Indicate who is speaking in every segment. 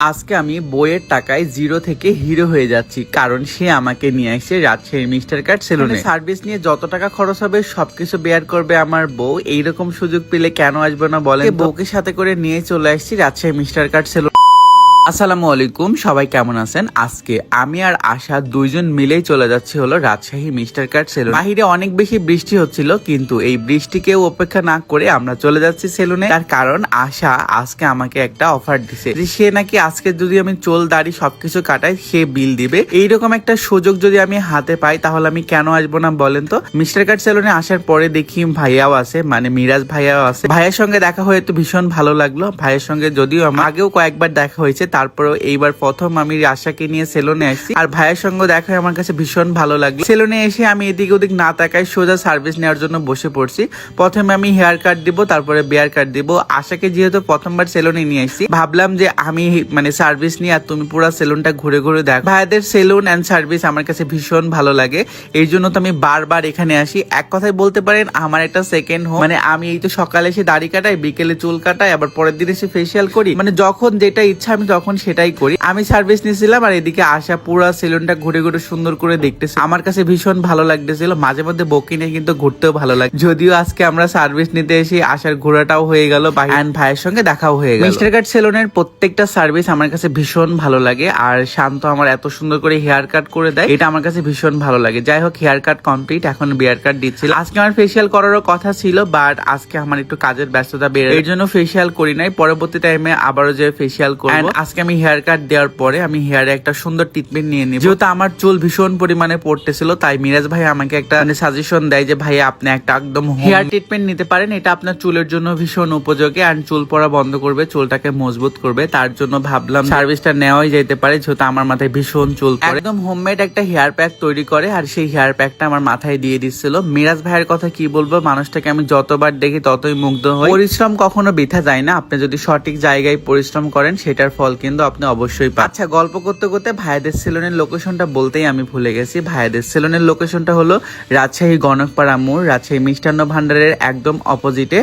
Speaker 1: আজকে আমি বইয়ের টাকায় জিরো থেকে হিরো হয়ে যাচ্ছি কারণ সে আমাকে নিয়ে আসছে রাজশাহীর মিস্টার কার্ড সেলুনে। সার্ভিস নিয়ে যত টাকা খরচ হবে সবকিছু বেয়ার করবে আমার বউ। এইরকম সুযোগ পেলে কেন আসবে না বলে বউকে সাথে করে নিয়ে চলে আসছি রাজশাহী মিস্টার কার্ড সেলুন। আসসালামু আলাইকুম, সবাই কেমন আছেন? আজকে আমি আর আশা দুইজন মিলেই চলে যাচ্ছি হলো রাজশাহী মিস্টার কার্ড সেলুন। বাহিরে অনেক বেশি বৃষ্টি হচ্ছিল, কিন্তু এই বৃষ্টিকেও অপেক্ষা না করে আমরা চলে যাচ্ছি সেলুনে। তার কারণ আশা আজকে আমাকে একটা অফার দিছে সে নাকি আজকে যদি আমি চোল, দাড়ি সবকিছু কাটাই, সে বিল দিবে। এইরকম একটা সুযোগ যদি আমি হাতে পাই, তাহলে আমি কেন আসব না বলেন তো? মিস্টার কার্ড সেলুনে আসার পরে দেখি ভাইয়াও আছে মানে মিরাজ ভাইয়াও আছে। ভাইয়ের সঙ্গে দেখা হয়ে তো ভীষণ ভালো লাগল। ভাইয়ের সঙ্গে যদিও আগেও কয়েকবার দেখা হয়েছে তারপরেও এইবার প্রথম আমি আশাকে নিয়ে সেলুনে আসছি আর ভাইয়ের সঙ্গে দেখা আমার কাছে ভীষণ ভালো লাগল সেলুনে এসে আমি এদিক ওদিক না তাকাই সোজা সার্ভিস নেওয়ার জন্য বসে পড়ছি। প্রথমে আমি হেয়ার কাট দিব, তারপরে বিয়ার কাট দিব। আশাকে যেহেতু প্রথমবার সেলুনে নিয়ে আসছি ভাবলাম যে আমি মানে সার্ভিস নিয়ে আর তুমি পুরো সেলুনটা ঘুরে ঘুরে দেখ। ভাইয়াদের সেলুন অ্যান্ড সার্ভিস আমার কাছে ভীষণ ভালো লাগে। এই জন্য তো আমি বারবার এখানে আসি। এক কথায় বলতে পারেন, আমার একটা সেকেন্ড হোম মানে আমি এই তো সকালে এসে দাড়ি কাটাই, বিকেলে চুল কাটাই, আবার পরের দিন এসে ফেসিয়াল করি। মানে যখন যেটা ইচ্ছা আমি তখন সেটাই করি আমি সার্ভিস নিয়েছিলাম আর এদিকে আসা পুরো সেলুনটা ঘুরে ঘুরে সুন্দর করে দেখতেছি। আমার কাছে ভীষণ ভালো লাগতেছিল মাঝে মধ্যে বকি নিয়ে কিন্তু ঘুরতেও ভালো লাগে। যদিও আজকে আমরা সার্ভিস নিতে এসে আসার ঘোরাটাও হয়ে গেল অ্যান্ড ভাইয়ের সঙ্গে দেখাও হয়ে গেল। মিস্টার কাট সেলুনের প্রত্যেকটা সার্ভিস আমার কাছে ভীষণ ভালো লাগে আর শান্ত আমার এত সুন্দর করে হেয়ার কাট করে দেয় এটা আমার কাছে ভীষণ ভালো লাগে। যাই হোক হেয়ার কাট কমপ্লিট এখন বিয়ার কাট দিচ্ছিল। আজকে আমার ফেসিয়াল করারও কথা ছিল বাট আজকে আমার একটু কাজের ব্যস্ততা বেড়ে এর জন্য ফেসিয়াল করি নাই পরবর্তী টাইমে আবারও যে ফেসিয়াল করব। আজকে আমি হেয়ার কাট দেওয়ার পরে আমি হেয়ারে একটা সুন্দর ট্রিটমেন্ট নিয়ে নিই যেহেতু আমার চুল ভীষণ পরিমাণে পড়তেছিল তাই মিরাজ ভাই আমাকে একটা মানে সাজেশন দেয় যে ভাই আপনি একটা একদম হেয়ার ট্রিটমেন্ট নিতে পারেন এটা আপনার চুলের জন্য ভীষণ উপযোগী আর চুল পড়া বন্ধ করবে চুলটাকে মজবুত করবে। তার জন্য ভাবলাম সার্ভিসটা নেওয়াই যেতে পারে যেহেতু আমার মাথায় ভীষণ চুল একদম হোমমেড একটা হেয়ার প্যাক তৈরি করে আর সেই হেয়ার প্যাকটা আমার মাথায় দিয়ে দিচ্ছিল। মিরাজ ভাইয়ের কথা কি বলব মানুষটাকে আমি যতবার দেখি ততই মুগ্ধ হই। পরিশ্রম কখনো বৃথা যায় না। আপনি যদি সঠিক জায়গায় পরিশ্রম করেন সেটার ফল কিন্তু আপনি অবশ্যই আচ্ছা গল্প করতে করতে ভাইদের সেলুনের লোকেশনটা বলতেই আমি ভুলে গেছি। ভাইদের সেলুনের লোকেশনটা হলো রাজশাহী গণকপাড়া মোড়, রাজশাহী মিষ্টান্ন ভান্ডারের একদম অপোজিটে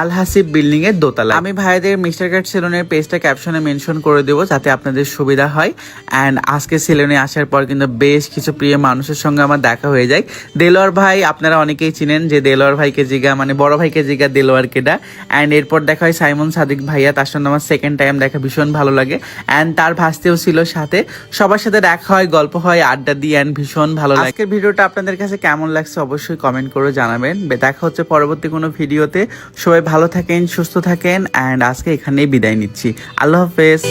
Speaker 1: আল হাসিব বিল্ডিং এর দোতলা আমি ভাইদের মিস্টার কাট সেলুনের পেজটা ক্যাপশনে মেনশন করে দেবো যাতে আপনাদের সুবিধা হয়। অ্যান্ড আজকে সেলুনে আসার পর কিন্তু বেশ কিছু প্রিয় মানুষের সঙ্গে আমার দেখা হয়ে যায়। দেলোয়ার ভাই, আপনারা অনেকেই চিনেন যে দেলোয়ার ভাইকে জিগা মানে বড় ভাইকে জিগা দেলোয়ার কেডা। অ্যান্ড এরপর দেখা হয় সাইমন সাদিক ভাইয়া, তার সঙ্গে আমার সেকেন্ড টাইম দেখা, ভীষণ ভালো লাগে। অ্যান্ড তার ভাস্তেও ছিল সাথে। সবার সাথে দেখা হয়, গল্প হয়, আড্ডা দিয়ে অ্যান্ড ভীষণ ভালো লাগে। আজকের ভিডিওটা আপনাদের কাছে কেমন লাগছে অবশ্যই কমেন্ট করে জানাবেন। দেখা হচ্ছে পরবর্তী কোনো ভিডিওতে। সবাই ভালো থাকেন, সুস্থ থাকেন অ্যান্ড আজকে এখানেই বিদায় নিচ্ছি। আল্লাহ হাফেজ।